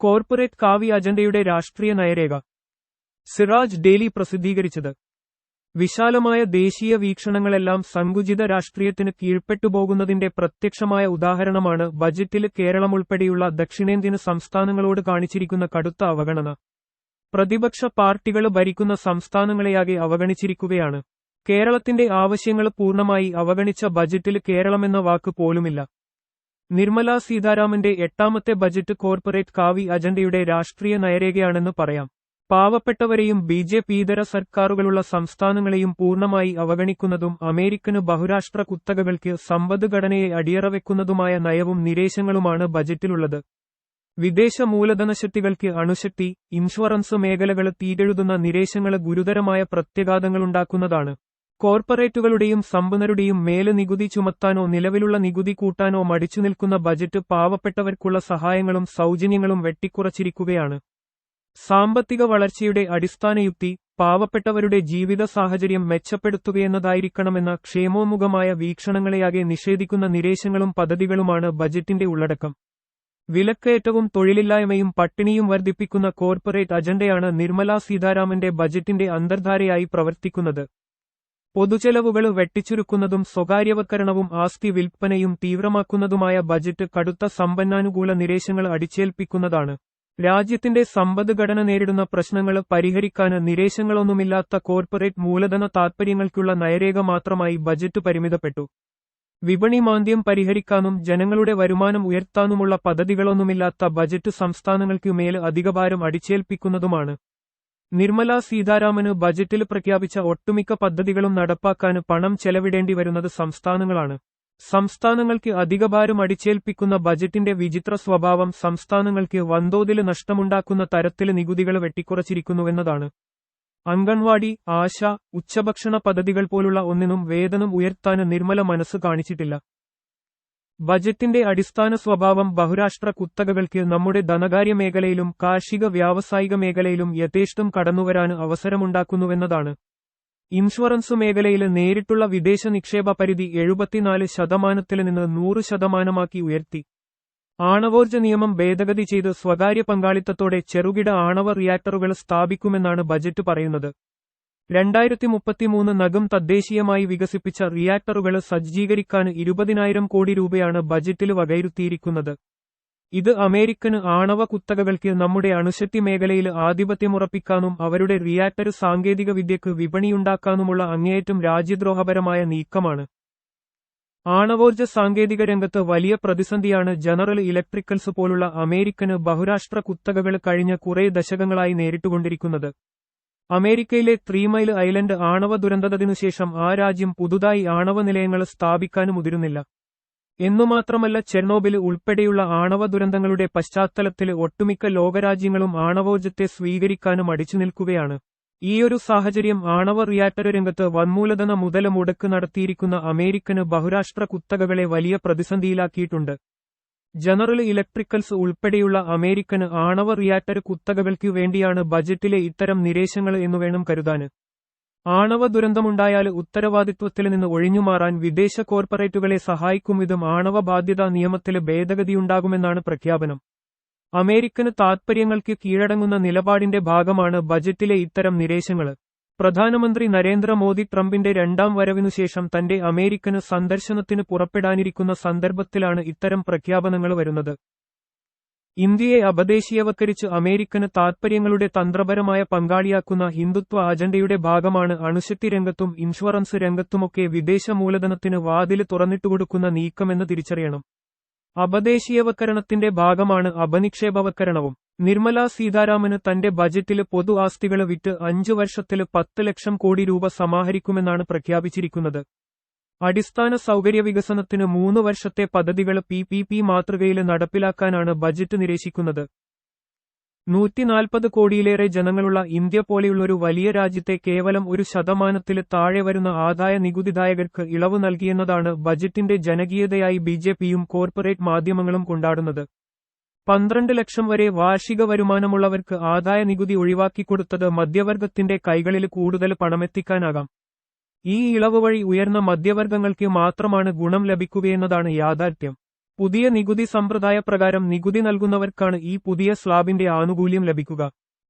Corporate കാവി അജണ്ടയുടെ രാഷ്ട്രീയ നയരേഖ. Siraj daily പ്രസിദ്ധീകരിച്ചത്. വിശാലമായ ദേശീയ വീക്ഷണങ്ങളെല്ലാം സങ്കുചിത രാഷ്ട്രീയത്തിന് കീഴ്പ്പെട്ടുപോകുന്നതിന്റെ പ്രത്യക്ഷമായ ഉദാഹരണമാണ് ബജറ്റിൽ കേരളമുൾപ്പെടെയുള്ള ദക്ഷിണേന്ത്യൻ സംസ്ഥാനങ്ങളോട് കാണിച്ചിരിക്കുന്ന കടുത്ത അവഗണന. പ്രതിപക്ഷ പാർട്ടികൾ ഭരിക്കുന്ന സംസ്ഥാനങ്ങളെയാകെ അവഗണിച്ചിരിക്കുകയാണ്. കേരളത്തിന്റെ ആവശ്യങ്ങൾ പൂർണമായി അവഗണിച്ച ബജറ്റിൽ കേരളമെന്ന വാക്ക് പോലുമില്ല. നിർമ്മലാ സീതാരാമന്റെ എട്ടാമത്തെ ബജറ്റ് കോർപ്പറേറ്റ് കാവി അജണ്ടയുടെ രാഷ്ട്രീയ നയരേഖയാണെന്ന് പറയാം. പാവപ്പെട്ടവരെയും ബി ജെ പിതര സർക്കാരുകളുള്ള സംസ്ഥാനങ്ങളെയും പൂർണമായി അവഗണിക്കുന്നതും അമേരിക്കന് ബഹുരാഷ്ട്ര കുത്തകകൾക്ക് സമ്പദ്ഘടനയെ അടിയറവെക്കുന്നതുമായ നയവും നിരേശങ്ങളുമാണ് ബജറ്റിലുള്ളത്. വിദേശ മൂലധനശക്തികൾക്ക് അണുശക്തി ഇൻഷുറൻസ് മേഖലകൾ തീരെഴുതുന്ന നിരേശങ്ങൾ ഗുരുതരമായ പ്രത്യാഘാതങ്ങളുണ്ടാക്കുന്നതാണ്. കോർപ്പറേറ്റുകളുടെയും സമ്പന്നരുടെയും മേൽ നികുതി ചുമത്താനോ നിലവിലുള്ള നികുതി കൂട്ടാനോ മടിച്ചു നിൽക്കുന്ന ബജറ്റ് പാവപ്പെട്ടവർക്കുള്ള സഹായങ്ങളും സൗജന്യങ്ങളും വെട്ടിക്കുറച്ചിരിക്കുകയാണ്. സാമ്പത്തിക വളർച്ചയുടെ അടിസ്ഥാന യുക്തി പാവപ്പെട്ടവരുടെ ജീവിത സാഹചര്യം മെച്ചപ്പെടുത്തുകയെന്നതായിരിക്കണമെന്ന ക്ഷേമോമുഖമായ വീക്ഷണങ്ങളെയാകെ നിഷേധിക്കുന്ന നിരേശങ്ങളും പദ്ധതികളുമാണ് ബജറ്റിന്റെ ഉള്ളടക്കം. വിലക്കയറ്റവും തൊഴിലില്ലായ്മയും പട്ടിണിയും വർദ്ധിപ്പിക്കുന്ന കോർപ്പറേറ്റ് അജണ്ടയാണ് നിർമ്മലാ സീതാരാമന്റെ ബജറ്റിന്റെ അന്തർധാരയായി പ്രവർത്തിക്കുന്നത്. പൊതുചെലവുകൾ വെട്ടിച്ചുരുക്കുന്നതും സ്വകാര്യവൽക്കരണവും ആസ്തി വിൽപ്പനയും തീവ്രമാക്കുന്നതുമായ ബജറ്റ് കടുത്ത സമ്പന്നാനുകൂല നിരേശങ്ങൾ അടിച്ചേൽപ്പിക്കുന്നതാണ്. രാജ്യത്തിന്റെ സമ്പദ്ഘടന നേരിടുന്ന പ്രശ്നങ്ങൾ പരിഹരിക്കാൻ നിരേശങ്ങളൊന്നുമില്ലാത്ത കോർപ്പറേറ്റ് മൂലധന താൽപര്യങ്ങൾക്കുള്ള നയരേഖ മാത്രമായി ബജറ്റ് പരിമിതപ്പെട്ടു. വിപണി മാന്ദ്യം പരിഹരിക്കാനും ജനങ്ങളുടെ വരുമാനം ഉയർത്താനുമുള്ള പദ്ധതികളൊന്നുമില്ലാത്ത ബജറ്റ് സംസ്ഥാനങ്ങൾക്ക് മേൽ അധികഭാരം അടിച്ചേൽപ്പിക്കുന്നതുമാണ്. നിർമ്മലാ സീതാരാമന് ബജറ്റിൽ പ്രഖ്യാപിച്ച ഒട്ടുമിക്ക പദ്ധതികളും നടപ്പാക്കാൻ പണം ചെലവിടേണ്ടി വരുന്നത് സംസ്ഥാനങ്ങളാണ്. സംസ്ഥാനങ്ങൾക്ക് അധികഭാരം അടിച്ചേൽപ്പിക്കുന്ന ബജറ്റിന്റെ വിചിത്ര സ്വഭാവം സംസ്ഥാനങ്ങൾക്ക് വൻതോതിൽ നഷ്ടമുണ്ടാക്കുന്ന തരത്തിൽ നികുതികൾ വെട്ടിക്കുറച്ചിരിക്കുന്നുവെന്നതാണ്. അംഗൻവാടി ആശ ഉച്ചഭക്ഷണ പദ്ധതികൾ പോലുള്ള ഒന്നിനും വേതനം ഉയർത്താൻ നിർമ്മല മനസ്സ് കാണിച്ചിട്ടില്ല. ബജറ്റിന്റെ അടിസ്ഥാന സ്വഭാവം ബഹുരാഷ്ട്ര കുത്തകകൾക്ക് നമ്മുടെ ധനകാര്യ മേഖലയിലും കാർഷിക വ്യാവസായിക മേഖലയിലും യഥേഷ്ടം കടന്നുവരാൻ അവസരമുണ്ടാക്കുന്നുവെന്നതാണ്. ഇൻഷുറൻസ് മേഖലയിൽ നേരിട്ടുള്ള വിദേശ നിക്ഷേപ പരിധി എഴുപത്തിനാല് ശതമാനത്തിൽ നിന്ന് നൂറ് ശതമാനമാക്കി ഉയർത്തി. ആണവോർജ നിയമം ഭേദഗതി ചെയ്ത് സ്വകാര്യ പങ്കാളിത്തത്തോടെ ചെറുകിട ആണവ റിയാക്ടറുകൾ സ്ഥാപിക്കുമെന്നാണ് ബജറ്റ് പറയുന്നത്. രണ്ടായിരത്തി മുപ്പത്തിമൂന്ന് നഗം തദ്ദേശീയമായി വികസിപ്പിച്ച റിയാക്ടറുകൾ സജ്ജീകരിക്കാൻ ഇരുപതിനായിരം കോടി രൂപയാണ് ബജറ്റിൽ വകയിരുത്തിയിരിക്കുന്നത്. ഇത് അമേരിക്കന് ആണവ കുത്തകകൾക്ക് നമ്മുടെ അണുശക്തി മേഖലയിൽ ആധിപത്യമുറപ്പിക്കാനും അവരുടെ റിയാക്ടർ സാങ്കേതിക വിദ്യക്ക് വിപണിയുണ്ടാക്കാനുമുള്ള അങ്ങേയറ്റം രാജ്യദ്രോഹപരമായ നീക്കമാണ്. ആണവോർജ സാങ്കേതിക രംഗത്ത് വലിയ പ്രതിസന്ധിയാണ് ജനറൽ ഇലക്ട്രിക്കൽസ് പോലുള്ള അമേരിക്കന് ബഹുരാഷ്ട്ര കുത്തകകൾ കഴിഞ്ഞ കുറേ ദശകങ്ങളായി നേരിട്ടുകൊണ്ടിരിക്കുന്നത്. അമേരിക്കയിലെ ത്രീ മൈൽ ഐലൻഡ് ആണവ ദുരന്തത്തിനുശേഷം ആ രാജ്യം പുതുതായി ആണവ നിലയങ്ങൾ സ്ഥാപിക്കാനും മുതിരുന്നില്ല എന്നുമാത്രമല്ല ചെർണോബിൽ ഉൾപ്പെടെയുള്ള ആണവ ദുരന്തങ്ങളുടെ പശ്ചാത്തലത്തിൽ ഒട്ടുമിക്ക ലോകരാജ്യങ്ങളും ആണവോർജത്തെ സ്വീകരിക്കാനും അടിച്ചു നിൽക്കുകയാണ്. ഈയൊരു സാഹചര്യം ആണവ റിയാക്ടർ രംഗത്ത് വൻമൂലധന മുതല മുടക്ക് നടത്തിയിരിക്കുന്ന അമേരിക്കന് ബഹുരാഷ്ട്ര കുത്തകകളെ വലിയ പ്രതിസന്ധിയിലാക്കിയിട്ടുണ്ട്. ജനറൽ ഇലക്ട്രിക്കൽസ് ഉൾപ്പെടെയുള്ള അമേരിക്കന് ആണവ റിയാക്ടർ കുത്തകകൾക്കു വേണ്ടിയാണ് ബജറ്റിലെ ഇത്തരം നിരേശങ്ങൾ എന്നു വേണം കരുതാന് ആണവ ദുരന്തമുണ്ടായാൽ ഉത്തരവാദിത്വത്തിൽ നിന്ന് ഒഴിഞ്ഞുമാറാൻ വിദേശ കോർപ്പറേറ്റുകളെ സഹായിക്കും വിധം ആണവ ബാധ്യതാ നിയമത്തിൽ ഭേദഗതിയുണ്ടാകുമെന്നാണ് പ്രഖ്യാപനം. അമേരിക്കന് താത്പര്യങ്ങൾക്ക് കീഴടങ്ങുന്ന നിലപാടിന്റെ ഭാഗമാണ് ബജറ്റിലെ ഇത്തരം നിരേശങ്ങൾ. പ്രധാനമന്ത്രി നരേന്ദ്രമോദി ട്രംപിന്റെ രണ്ടാം വരവിനുശേഷം തന്റെ അമേരിക്കന് സന്ദർശനത്തിന് പുറപ്പെടാനിരിക്കുന്ന സന്ദർഭത്തിലാണ് ഇത്തരം പ്രഖ്യാപനങ്ങൾ വരുന്നത്. ഇന്ത്യയെ അപദേശീയവത്കരിച്ച് അമേരിക്കന് താത്പര്യങ്ങളുടെ തന്ത്രപരമായ പങ്കാളിയാക്കുന്ന ഹിന്ദുത്വ അജണ്ടയുടെ ഭാഗമാണ് അണുശക്തി രംഗത്തും ഇൻഷുറൻസ് രംഗത്തുമൊക്കെ വിദേശ മൂലധനത്തിന് വാതിൽ തുറന്നിട്ടുകൊടുക്കുന്ന നീക്കമെന്ന് തിരിച്ചറിയണം. അപദേശീയവൽക്കരണത്തിന്റെ ഭാഗമാണ് അപനിക്ഷേപവൽക്കരണവും നിർമ്മലാ സീതാരാമന് തന്റെ ബജറ്റിൽ പൊതു ആസ്തികൾ വിറ്റ് അഞ്ചു വർഷത്തിൽ പത്ത് ലക്ഷം കോടി രൂപ സമാഹരിക്കുമെന്നാണ് പ്രഖ്യാപിച്ചിരിക്കുന്നത്. അടിസ്ഥാന സൗകര്യ വികസനത്തിന് മൂന്ന് വർഷത്തെ പദ്ധതികൾ പി പി പി മാതൃകയിൽ നടപ്പിലാക്കാനാണ് ബജറ്റ് നിരേശിക്കുന്നത്. നൂറ്റിനാൽപ്പത് കോടിയിലേറെ ജനങ്ങളുള്ള ഇന്ത്യ പോലെയുള്ള ഒരു വലിയ രാജ്യത്തെ കേവലം ഒരു ശതമാനത്തിൽ താഴെ വരുന്ന ആദായ നികുതിദായകർക്ക് ഇളവ് നൽകിയെന്നതാണ് ബജറ്റിന്റെ ജനകീയതയായി ബിജെപിയും കോർപ്പറേറ്റ് മാധ്യമങ്ങളും കൊണ്ടാടുന്നത്. പന്ത്രണ്ട് ലക്ഷം വരെ വാർഷിക വരുമാനമുള്ളവർക്ക് ആദായ നികുതി ഒഴിവാക്കിക്കൊടുത്തത് മധ്യവർഗത്തിന്റെ കൈകളിൽ കൂടുതൽ പണമെത്തിക്കാനാകാം. ഈ ഇളവ് വഴി ഉയർന്ന മധ്യവർഗങ്ങൾക്ക് മാത്രമാണ് ഗുണം ലഭിക്കുകയെന്നതാണ് യാഥാർത്ഥ്യം. പുതിയ നികുതി സമ്പ്രദായ പ്രകാരം നികുതി നൽകുന്നവർക്കാണ് ഈ പുതിയ സ്ലാബിന്റെ ആനുകൂല്യം ലഭിക്കുക.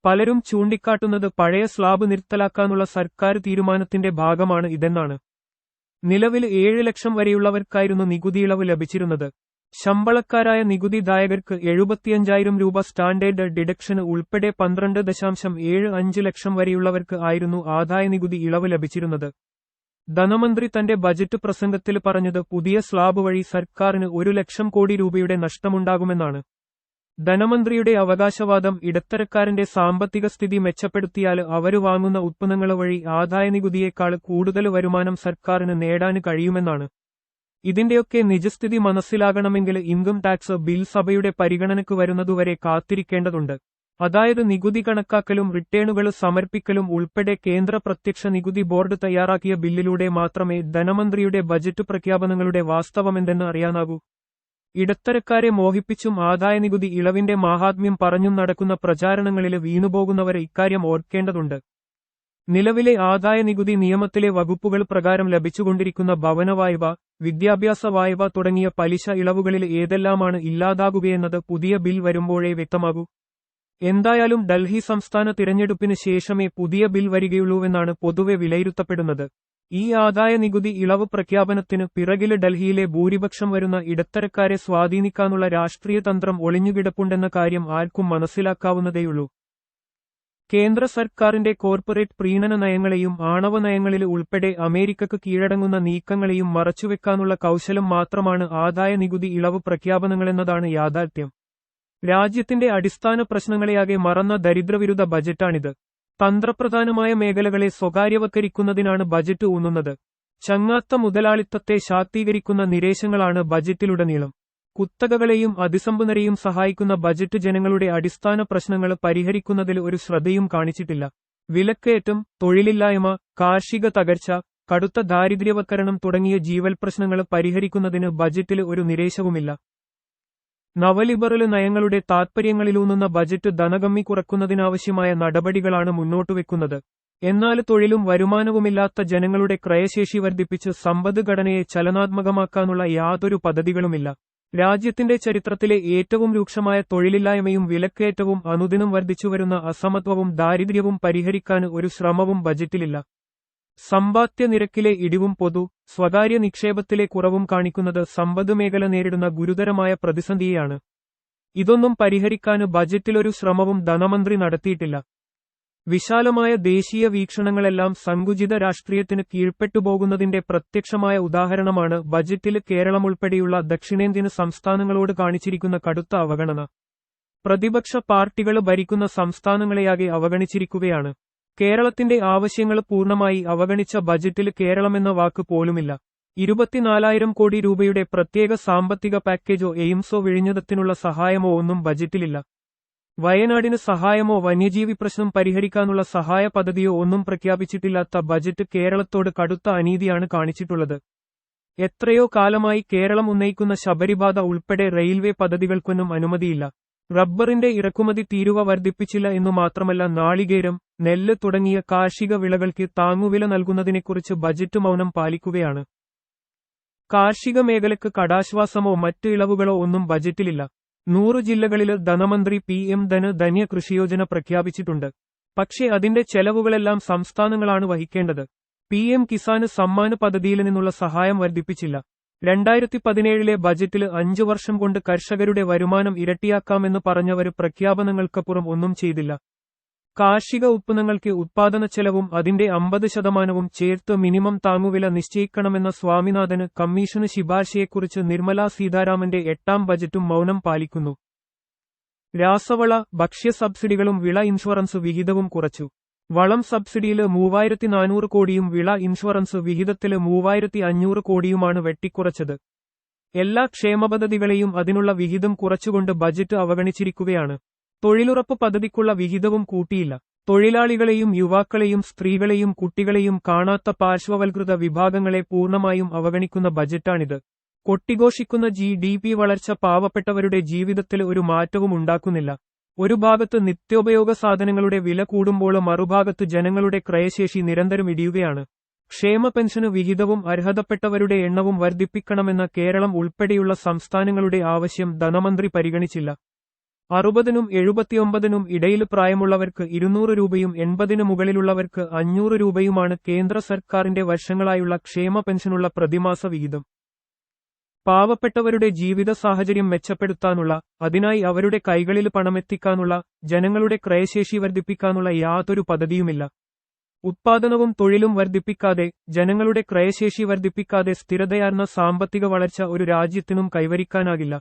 പലരും ചൂണ്ടിക്കാട്ടുന്നത് പഴയ സ്ലാബ് നിർത്തലാക്കാനുള്ള സർക്കാർ തീരുമാനത്തിന്റെ ഭാഗമാണ് ഇതെന്നാണ്. നിലവിൽ ഏഴ് ലക്ഷം വരെയുള്ളവർക്കായിരുന്നു നികുതി ഇളവ് ലഭിച്ചിരുന്നത്. ശമ്പളക്കാരായ നികുതിദായകർക്ക് എഴുപത്തിയഞ്ചായിരം രൂപ സ്റ്റാൻഡേർഡ് ഡിഡക്ഷന് ഉൾപ്പെടെ പന്ത്രണ്ട് ദശാംശം ഏഴ് അഞ്ച് ലക്ഷം വരെയുള്ളവർക്ക് ആയിരുന്നു ആദായ നികുതി ഇളവ് ലഭിച്ചിരുന്നത്. ധനമന്ത്രി തന്റെ ബജറ്റ് പ്രസംഗത്തിൽ പറഞ്ഞത് പുതിയ സ്ലാബ് വഴി സർക്കാരിന് ഒരു ലക്ഷം കോടി രൂപയുടെ നഷ്ടമുണ്ടാകുമെന്നാണ്. ധനമന്ത്രിയുടെ അവകാശവാദം ഇടത്തരക്കാരന്റെ സാമ്പത്തിക സ്ഥിതി മെച്ചപ്പെടുത്തിയാൽ അവർ വാങ്ങുന്ന ഉത്പന്നങ്ങൾ വഴി ആദായനികുതിയേക്കാൾ കൂടുതൽ വരുമാനം സർക്കാരിന് നേടാൻ കഴിയുമെന്നാണ്. ഇതിന്റെയൊക്കെ നിജസ്ഥിതി മനസ്സിലാകണമെങ്കിൽ ഇൻകം ടാക്സ് ബിൽ സഭയുടെ പരിഗണനയ്ക്ക് വരുന്നതുവരെ കാത്തിരിക്കേണ്ടതുണ്ട്. അതായത് നികുതി കണക്കാക്കലും റിട്ടേണുകൾ സമർപ്പിക്കലും ഉൾപ്പെടെ കേന്ദ്ര പ്രത്യക്ഷ നികുതി ബോർഡ് തയ്യാറാക്കിയ ബില്ലിലൂടെ മാത്രമേ ധനമന്ത്രിയുടെ ബജറ്റ് പ്രഖ്യാപനങ്ങളുടെ വാസ്തവമെന്തെന്ന് അറിയാനാകൂ. ഇടത്തരക്കാരെ മോഹിപ്പിച്ചും ആദായനികുതി ഇളവിന്റെ മാഹാത്മ്യം പറഞ്ഞും നടക്കുന്ന പ്രചാരണങ്ങളിൽ വീണുപോകുന്നവരെ ഇക്കാര്യം ഓർക്കേണ്ടതുണ്ട്. നിലവിലെ ആദായ നികുതി നിയമത്തിലെ വകുപ്പുകൾ പ്രകാരം ലഭിച്ചുകൊണ്ടിരിക്കുന്ന ഭവന വായ്പ വിദ്യാഭ്യാസ വായ്പ തുടങ്ങിയ പലിശ ഇളവുകളിൽ ഏതെല്ലാമാണ് ഇല്ലാതാകുകയെന്നത് പുതിയ ബിൽ വരുമ്പോഴേ വ്യക്തമാകൂ. എന്തായാലും ഡൽഹി സംസ്ഥാന തിരഞ്ഞെടുപ്പിന് ശേഷമേ പുതിയ ബിൽ വരികയുള്ളൂവെന്നാണ് പൊതുവെ വിലയിരുത്തപ്പെടുന്നത്. ഈ ആദായ നികുതി ഇളവ് പ്രഖ്യാപനത്തിന് പിറകിൽ ഡൽഹിയിലെ ഭൂരിപക്ഷം വരുന്ന ഇടത്തരക്കാരെ സ്വാധീനിക്കാനുള്ള രാഷ്ട്രീയ തന്ത്രം ഒളിഞ്ഞുകിടപ്പുണ്ടെന്ന കാര്യം ആർക്കും മനസ്സിലാക്കാവുന്നതേയുള്ളൂ. കേന്ദ്ര സർക്കാരിന്റെ കോർപ്പറേറ്റ് പ്രീണന നയങ്ങളെയും ആണവ നയങ്ങളിൽ ഉൾപ്പെടെ അമേരിക്കക്ക് കീഴടങ്ങുന്ന നീക്കങ്ങളെയും മറച്ചുവെക്കാനുള്ള കൌശലം മാത്രമാണ് ആദായ നികുതി ഇളവ് പ്രഖ്യാപനങ്ങളെന്നതാണ് യാഥാർത്ഥ്യം. രാജ്യത്തിന്റെ അടിസ്ഥാന പ്രശ്നങ്ങളെയാകെ മറന്ന ദരിദ്രവിരുദ്ധ ബജറ്റാണിത്. തന്ത്രപ്രധാനമായ മേഖലകളെ സ്വകാര്യവൽക്കരിക്കുന്നതിനാണ് ബജറ്റ് ഊന്നുന്നത്. ചങ്ങാത്ത മുതലാളിത്തത്തെ ശാക്തീകരിക്കുന്ന നിരേശങ്ങളാണ് ബജറ്റിലുടനീളം. കുത്തകകളെയും അതിസമ്പന്നരെയും സഹായിക്കുന്ന ബജറ്റ് ജനങ്ങളുടെ അടിസ്ഥാന പ്രശ്നങ്ങൾ പരിഹരിക്കുന്നതിൽ ഒരു ശ്രദ്ധയും കാണിച്ചിട്ടില്ല. വിലക്കയറ്റം തൊഴിലില്ലായ്മ കാർഷിക തകർച്ച കടുത്ത ദാരിദ്ര്യവൽക്കരണം തുടങ്ങിയ ജീവൽ പ്രശ്നങ്ങൾ പരിഹരിക്കുന്നതിന് ബജറ്റിൽ ഒരു നിരേശവുമില്ല. നവലിബറൽ നയങ്ങളുടെ താത്പര്യങ്ങളിലൂന്നുന്ന ബജറ്റ് ധനകമ്മി കുറക്കുന്നതിനാവശ്യമായ നടപടികളാണ് മുന്നോട്ടുവെക്കുന്നത് എന്നാൽ തൊഴിലും വരുമാനവുമില്ലാത്ത ജനങ്ങളുടെ ക്രയശേഷി വർദ്ധിപ്പിച്ച് സമ്പദ്ഘടനയെ ചലനാത്മകമാക്കാനുള്ള യാതൊരു പദ്ധതികളുമില്ല. രാജ്യത്തിന്റെ ചരിത്രത്തിലെ ഏറ്റവും രൂക്ഷമായ തൊഴിലില്ലായ്മയും വിലക്കയറ്റവും അനുദിനം വർദ്ധിച്ചുവരുന്ന അസമത്വവും ദാരിദ്ര്യവും പരിഹരിക്കാൻ ഒരു ശ്രമവും ബജറ്റിലില്ല. സമ്പാദ്യ നിരക്കിലെ ഇടിവും പൊതു സ്വകാര്യ നിക്ഷേപത്തിലെ കുറവും കാണിക്കുന്നത് സമ്പദ് മേഖല നേരിടുന്ന ഗുരുതരമായ പ്രതിസന്ധിയെയാണ്. ഇതൊന്നും പരിഹരിക്കാന് ബജറ്റിലൊരു ശ്രമവും ധനമന്ത്രി നടത്തിയിട്ടില്ല. വിശാലമായ ദേശീയ വീക്ഷണങ്ങളെല്ലാം സങ്കുചിത രാഷ്ട്രീയത്തിന് കീഴ്പ്പെട്ടുപോകുന്നതിന്റെ പ്രത്യക്ഷമായ ഉദാഹരണമാണ് ബജറ്റിൽ കേരളമുൾപ്പെടെയുള്ള ദക്ഷിണേന്ത്യൻ സംസ്ഥാനങ്ങളോട് കാണിച്ചിരിക്കുന്ന കടുത്ത അവഗണന. പ്രതിപക്ഷ പാർട്ടികൾ ഭരിക്കുന്ന സംസ്ഥാനങ്ങളെയാകെ അവഗണിച്ചിരിക്കുകയാണ്. കേരളത്തിന്റെ ആവശ്യങ്ങൾ പൂർണമായി അവഗണിച്ച ബജറ്റിൽ കേരളമെന്ന വാക്ക് പോലുമില്ല. ഇരുപത്തിനാലായിരം കോടി രൂപയുടെ പ്രത്യേക സാമ്പത്തിക പാക്കേജോ എയിംസോ വിഴിഞ്ഞതത്തിനുള്ള സഹായമോ ഒന്നും ബജറ്റിലില്ല. വയനാടിന് സഹായമോ വന്യജീവി പ്രശ്നം പരിഹരിക്കാനുള്ള സഹായ പദ്ധതിയോ ഒന്നും പ്രഖ്യാപിച്ചിട്ടില്ലാത്ത ബജറ്റ് കേരളത്തോട് കടുത്ത അനീതിയാണ് കാണിച്ചിട്ടുള്ളത്. എത്രയോ കാലമായി കേരളം ഉന്നയിക്കുന്ന ശബരിപാത ഉൾപ്പെടെ റെയിൽവേ പദ്ധതികൾക്കൊന്നും അനുമതിയില്ല. റബ്ബറിന്റെ ഇറക്കുമതി തീരുവ വർദ്ധിപ്പിച്ചില്ല എന്നു മാത്രമല്ല നാളികേരം നെല്ല് തുടങ്ങിയ കാർഷിക വിളകൾക്ക് താങ്ങുവില നൽകുന്നതിനെക്കുറിച്ച് ബജറ്റ് മൗനം പാലിക്കുകയാണ്. കാർഷിക മേഖലയ്ക്ക് കടാശ്വാസമോ മറ്റ് ഇളവുകളോ ഒന്നും ബജറ്റിലില്ല. നൂറ് ജില്ലകളിൽ ധനമന്ത്രി പി എം ധന് ധന്യ കൃഷിയോജന പ്രഖ്യാപിച്ചിട്ടുണ്ട്. പക്ഷേ അതിന്റെ ചെലവുകളെല്ലാം സംസ്ഥാനങ്ങളാണ് വഹിക്കേണ്ടത്. പി എം കിസാന് സമ്മാന പദ്ധതിയിൽ നിന്നുള്ള സഹായം വർദ്ധിപ്പിച്ചില്ല. രണ്ടായിരത്തി പതിനേഴിലെ ബജറ്റിൽ അഞ്ചു വർഷം കൊണ്ട് കർഷകരുടെ വരുമാനം ഇരട്ടിയാക്കാമെന്ന് പറഞ്ഞവർ പ്രഖ്യാപനങ്ങൾക്കപ്പുറം ഒന്നും ചെയ്തില്ല. കാർഷിക ഉത്പന്നങ്ങൾക്ക് ഉത്പാദന ചെലവും അതിന്റെ അമ്പത് ശതമാനവും ചേർത്ത് മിനിമം താങ്ങുവില നിശ്ചയിക്കണമെന്ന സ്വാമിനാഥന് കമ്മീഷന് ശിപാർശയെക്കുറിച്ച് നിർമ്മലാ സീതാരാമന്റെ എട്ടാം ബജറ്റും മൌനം പാലിക്കുന്നു. രാസവള ഭക്ഷ്യ സബ്സിഡികളും വിള ഇൻഷുറൻസ് വിഹിതവും കുറച്ചു. വളം സബ്സിഡിയിൽ മൂവായിരത്തി നാനൂറ് കോടിയും വിള ഇൻഷുറൻസ് വിഹിതത്തിൽ മൂവായിരത്തി അഞ്ഞൂറ് കോടിയുമാണ് വെട്ടിക്കുറച്ചത്. എല്ലാ ക്ഷേമപദ്ധതികളെയും അതിനുള്ള വിഹിതം കുറച്ചുകൊണ്ട് ബജറ്റ് അവഗണിച്ചിരിക്കുകയാണ്. തൊഴിലുറപ്പ് പദ്ധതിക്കുള്ള വിഹിതവും കൂട്ടിയില്ല. തൊഴിലാളികളെയും യുവാക്കളെയും സ്ത്രീകളെയും കുട്ടികളെയും കാണാത്ത പാർശ്വവൽകൃത വിഭാഗങ്ങളെ പൂർണമായും അവഗണിക്കുന്ന ബജറ്റാണിത്. കൊട്ടിഘോഷിക്കുന്ന ജി ഡി പി വളർച്ച പാവപ്പെട്ടവരുടെ ജീവിതത്തിൽ ഒരു മാറ്റവും ഉണ്ടാക്കുന്നില്ല. ഒരു ഭാഗത്ത് നിത്യോപയോഗ സാധനങ്ങളുടെ വില കൂടുമ്പോൾ മറുഭാഗത്ത് ജനങ്ങളുടെ ക്രയശേഷി നിരന്തരം ഇടിയുകയാണ്. ക്ഷേമ പെൻഷന് വിഹിതവും അർഹതപ്പെട്ടവരുടെ എണ്ണവും വർദ്ധിപ്പിക്കണമെന്ന കേരളം ഉൾപ്പെടെയുള്ള സംസ്ഥാനങ്ങളുടെ ആവശ്യം ധനമന്ത്രി പരിഗണിച്ചില്ല. അറുപതിനും എഴുപത്തിയൊമ്പതിനും ഇടയിൽ പ്രായമുള്ളവർക്ക് ഇരുന്നൂറ് രൂപയും എൺപതിനു മുകളിലുള്ളവർക്ക് അഞ്ഞൂറ് രൂപയുമാണ് കേന്ദ്ര സർക്കാരിന്റെ വർഷങ്ങളായുള്ള ക്ഷേമ പെൻഷനുള്ള പ്രതിമാസ വിഹിതം. പാവപ്പെട്ടവരുടെ ജീവിത സാഹചര്യം മെച്ചപ്പെടുത്താനുള്ള അതിനായി അവരുടെ കൈകളിൽ പണമെത്തിക്കാനുള്ള ജനങ്ങളുടെ ക്രയശേഷി വർദ്ധിപ്പിക്കാനുള്ള യാതൊരു പദ്ധതിയുമില്ല. ഉത്പാദനവും തൊഴിലും വർദ്ധിപ്പിക്കാതെ ജനങ്ങളുടെ ക്രയശേഷി വർദ്ധിപ്പിക്കാതെ സ്ഥിരതയാർന്ന സാമ്പത്തിക വളർച്ച ഒരു രാജ്യത്തിനും കൈവരിക്കാനാകില്ല.